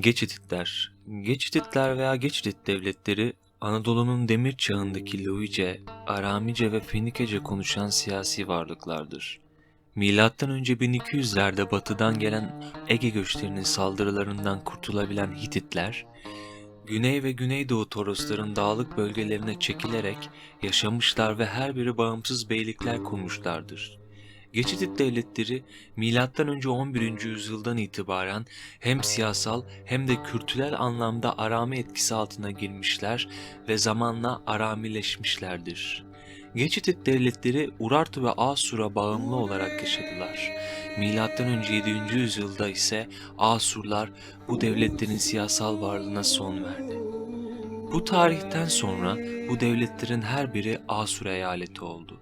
Geçititler Geçititler veya Geçitit devletleri Anadolu'nun demir çağındaki Luice, Aramice ve Fenikece konuşan siyasi varlıklardır. Milattan önce 1200'lerde batıdan gelen Ege göçlerinin saldırılarından kurtulabilen Hititler, Güney ve Güneydoğu Torosların dağlık bölgelerine çekilerek yaşamışlar ve her biri bağımsız beylikler kurmuşlardır. Geçitit devletleri önce 11. yüzyıldan itibaren hem siyasal hem de kültürel anlamda Arami etkisi altına girmişler ve zamanla Aramileşmişlerdir. Geçitit devletleri Urartu ve Asur'a bağımlı olarak yaşadılar. Milattan önce 7. yüzyılda ise Asurlar bu devletlerin siyasal varlığına son verdi. Bu tarihten sonra bu devletlerin her biri Asur eyaleti oldu.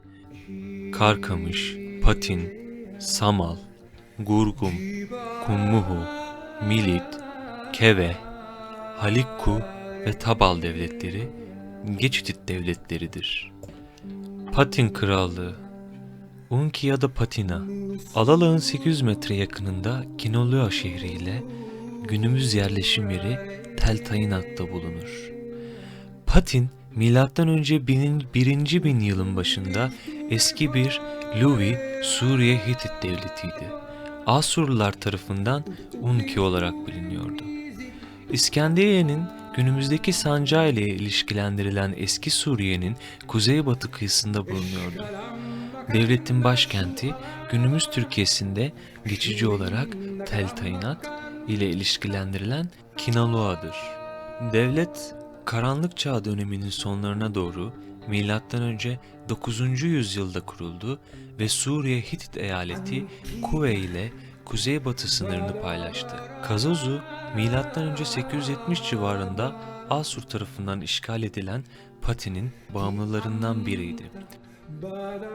Karkamış, Patin, Samal, Gurgum, Kummuhu, Milit, Keve, Halikku ve Tabal devletleri Geçitit devletleridir. Patin Krallığı Unki ya da Patina Alalağ'ın 800 metre yakınında Kinolua şehri ile günümüz yerleşim yeri Tel Tayinat'ta bulunur. Patin, önce 1001. bin yılın başında eski bir Luvi Suriye Hitit devletiydi. Asurlular tarafından Unki olarak biliniyordu. İskenderiye'nin günümüzdeki sancağı ile ilişkilendirilen eski Suriye'nin kuzeybatı kıyısında bulunuyordu. Devletin başkenti günümüz Türkiye'sinde geçici olarak Tel Tayinat ile ilişkilendirilen Kinalua'dır. Devlet Karanlık Çağ döneminin sonlarına doğru önce 9. yüzyılda kuruldu ve Suriye Hitit eyaleti Kuve ile kuzeybatı sınırını paylaştı. Milattan önce 870 civarında Asur tarafından işgal edilen Pati'nin bağımlılarından biriydi.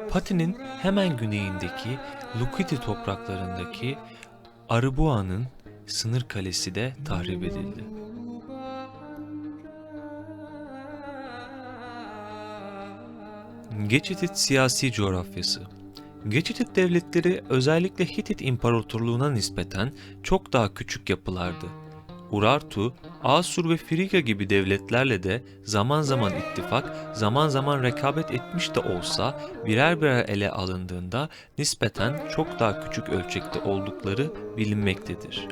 Pati'nin hemen güneyindeki Lukiti topraklarındaki Arbua'nın sınır kalesi de tahrip edildi. Geçitit siyasi coğrafyası Geçitit devletleri özellikle Hitit İmparatorluğu'na nispeten çok daha küçük yapılardı. Urartu, Asur ve Friga gibi devletlerle de zaman zaman ittifak, zaman zaman rekabet etmiş de olsa birer birer ele alındığında nispeten çok daha küçük ölçekte oldukları bilinmektedir.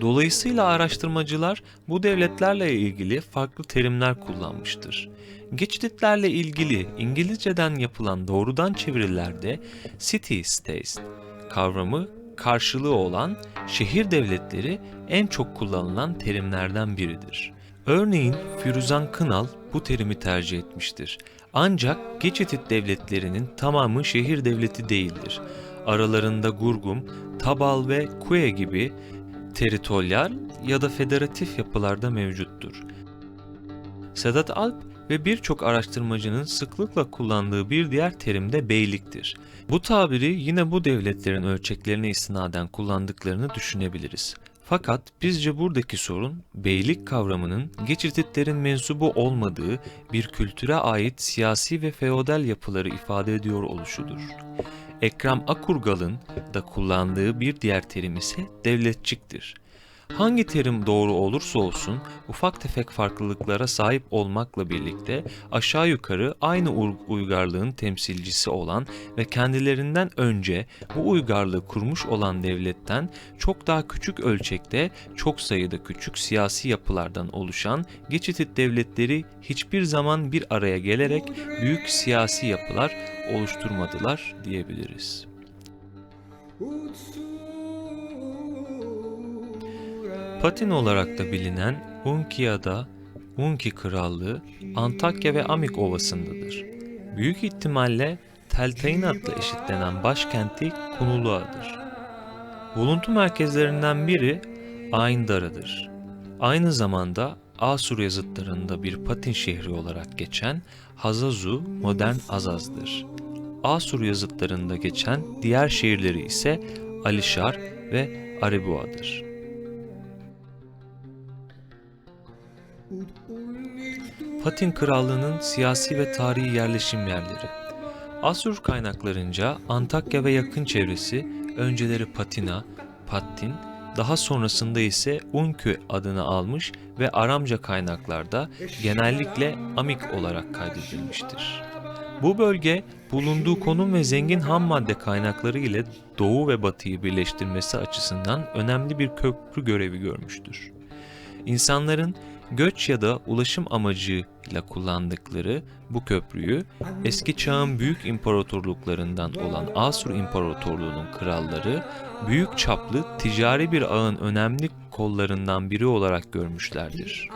Dolayısıyla araştırmacılar bu devletlerle ilgili farklı terimler kullanmıştır. Geçitlerle ilgili İngilizceden yapılan doğrudan çevirilerde city states kavramı karşılığı olan şehir devletleri en çok kullanılan terimlerden biridir. Örneğin Firuzan Kınal bu terimi tercih etmiştir. Ancak Geçitit devletlerinin tamamı şehir devleti değildir. Aralarında Gurgum, Tabal ve Kue gibi teritoryal ya da federatif yapılarda mevcuttur. Sedat Alp ve birçok araştırmacının sıklıkla kullandığı bir diğer terim de beyliktir. Bu tabiri yine bu devletlerin ölçeklerine istinaden kullandıklarını düşünebiliriz. Fakat bizce buradaki sorun beylik kavramının geçirtitlerin mensubu olmadığı bir kültüre ait siyasi ve feodal yapıları ifade ediyor oluşudur. Ekrem Akurgal'ın da kullandığı bir diğer terim ise devletçiktir. Hangi terim doğru olursa olsun ufak tefek farklılıklara sahip olmakla birlikte aşağı yukarı aynı uygarlığın temsilcisi olan ve kendilerinden önce bu uygarlığı kurmuş olan devletten çok daha küçük ölçekte çok sayıda küçük siyasi yapılardan oluşan geçitit devletleri hiçbir zaman bir araya gelerek büyük siyasi yapılar oluşturmadılar diyebiliriz. Patin olarak da bilinen Unkia'da Unki Krallığı Antakya ve Amik Ovası'ndadır. Büyük ihtimalle Telteinat'la eşitlenen başkenti Kunulua'dır. Buluntu merkezlerinden biri Ayndara'dır. Aynı zamanda Asur yazıtlarında bir Patin şehri olarak geçen Hazazu modern Azaz'dır. Asur yazıtlarında geçen diğer şehirleri ise Alişar ve Aribua'dır. Patin Krallığı'nın siyasi ve tarihi yerleşim yerleri. Asur kaynaklarınca Antakya ve yakın çevresi önceleri Patina, Pattin daha sonrasında ise Unkü adını almış ve Aramca kaynaklarda genellikle Amik olarak kaydedilmiştir. Bu bölge bulunduğu konum ve zengin ham madde kaynakları ile Doğu ve Batı'yı birleştirmesi açısından önemli bir köprü görevi görmüştür. İnsanların göç ya da ulaşım amacıyla kullandıkları bu köprüyü eski çağın büyük imparatorluklarından olan Asur İmparatorluğu'nun kralları büyük çaplı ticari bir ağın önemli kollarından biri olarak görmüşlerdir.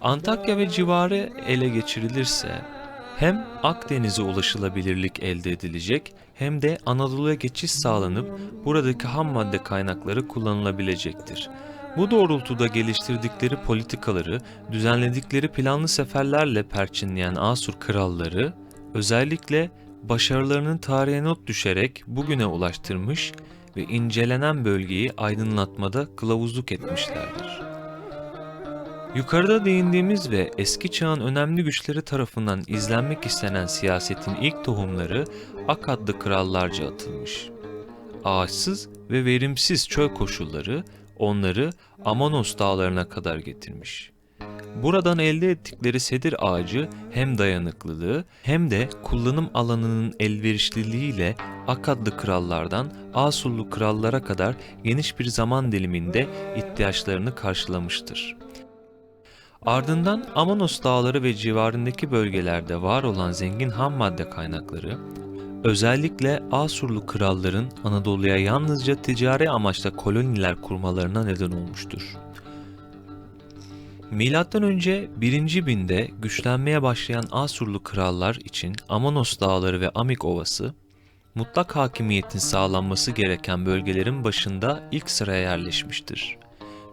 Antakya ve civarı ele geçirilirse hem Akdeniz'e ulaşılabilirlik elde edilecek hem de Anadolu'ya geçiş sağlanıp buradaki ham madde kaynakları kullanılabilecektir. Bu doğrultuda geliştirdikleri politikaları, düzenledikleri planlı seferlerle perçinleyen Asur kralları, özellikle başarılarının tarihe not düşerek bugüne ulaştırmış ve incelenen bölgeyi aydınlatmada kılavuzluk etmişlerdir. Yukarıda değindiğimiz ve eski çağın önemli güçleri tarafından izlenmek istenen siyasetin ilk tohumları Ak adlı krallarca atılmış. Ağaçsız ve verimsiz çöl koşulları onları Amanos dağlarına kadar getirmiş. Buradan elde ettikleri sedir ağacı hem dayanıklılığı hem de kullanım alanının elverişliliğiyle Akadlı krallardan Asurlu krallara kadar geniş bir zaman diliminde ihtiyaçlarını karşılamıştır. Ardından Amanos dağları ve civarındaki bölgelerde var olan zengin ham madde kaynakları, özellikle Asurlu kralların Anadolu'ya yalnızca ticari amaçla koloniler kurmalarına neden olmuştur. Milattan önce 1. binde güçlenmeye başlayan Asurlu krallar için Amanos dağları ve Amik ovası, mutlak hakimiyetin sağlanması gereken bölgelerin başında ilk sıraya yerleşmiştir.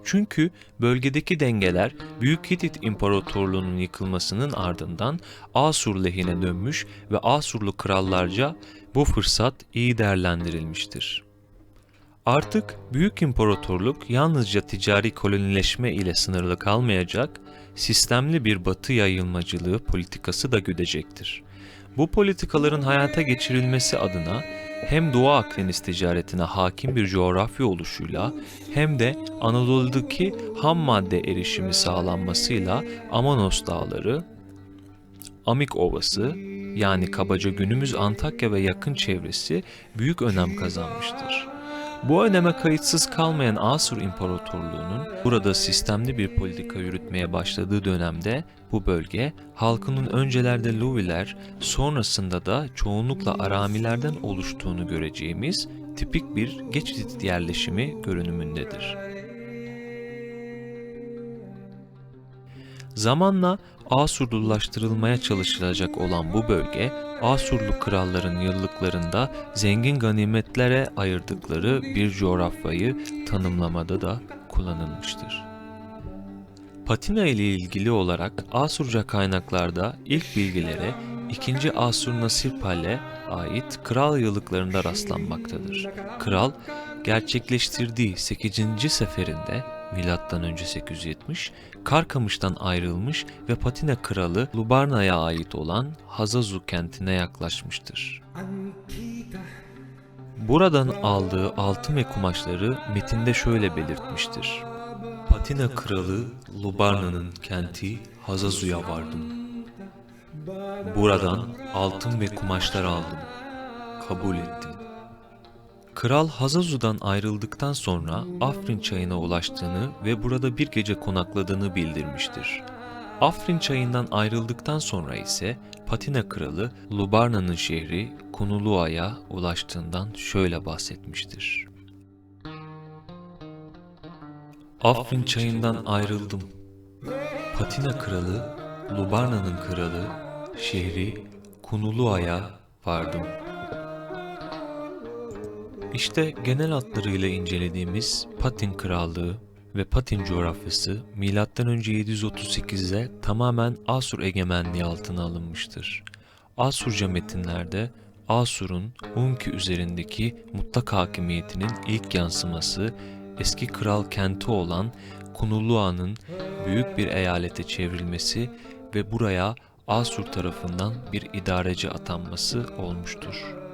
Çünkü bölgedeki dengeler Büyük Hitit İmparatorluğu'nun yıkılmasının ardından Asur lehine dönmüş ve Asurlu krallarca bu fırsat iyi değerlendirilmiştir. Artık Büyük İmparatorluk yalnızca ticari kolonileşme ile sınırlı kalmayacak, sistemli bir batı yayılmacılığı politikası da güdecektir. Bu politikaların hayata geçirilmesi adına hem Doğu Akdeniz ticaretine hakim bir coğrafya oluşuyla hem de Anadolu'daki ham madde erişimi sağlanmasıyla Amanos Dağları, Amik Ovası yani kabaca günümüz Antakya ve yakın çevresi büyük önem kazanmıştır. Bu öneme kayıtsız kalmayan Asur İmparatorluğu'nun burada sistemli bir politika yürütmeye başladığı dönemde bu bölge halkının öncelerde Luviler sonrasında da çoğunlukla Aramilerden oluştuğunu göreceğimiz tipik bir geçit yerleşimi görünümündedir. Zamanla Asurlulaştırılmaya çalışılacak olan bu bölge, Asurlu kralların yıllıklarında zengin ganimetlere ayırdıkları bir coğrafyayı tanımlamada da kullanılmıştır. Patina ile ilgili olarak Asurca kaynaklarda ilk bilgilere 2. Asur Nasirpal'e ait kral yıllıklarında rastlanmaktadır. Kral gerçekleştirdiği 8. seferinde önce 870 Karkamış'tan ayrılmış ve Patina kralı Lubarna'ya ait olan Hazazu kentine yaklaşmıştır. Buradan aldığı altın ve kumaşları metinde şöyle belirtmiştir. Patina kralı Lubarna'nın kenti Hazazu'ya vardım. Buradan altın ve kumaşlar aldım. Kabul ettim. Kral Hazazu'dan ayrıldıktan sonra Afrin çayına ulaştığını ve burada bir gece konakladığını bildirmiştir. Afrin çayından ayrıldıktan sonra ise Patina kralı Lubarna'nın şehri Kunulua'ya ulaştığından şöyle bahsetmiştir. Afrin çayından ayrıldım. Patina kralı, Lubarna'nın kralı, şehri Kunulua'ya vardım. İşte genel hatlarıyla incelediğimiz Patin Krallığı ve Patin coğrafyası M.Ö. 738'de tamamen Asur egemenliği altına alınmıştır. Asurca metinlerde Asur'un Unki üzerindeki mutlak hakimiyetinin ilk yansıması eski kral kenti olan Kunulua'nın büyük bir eyalete çevrilmesi ve buraya Asur tarafından bir idareci atanması olmuştur.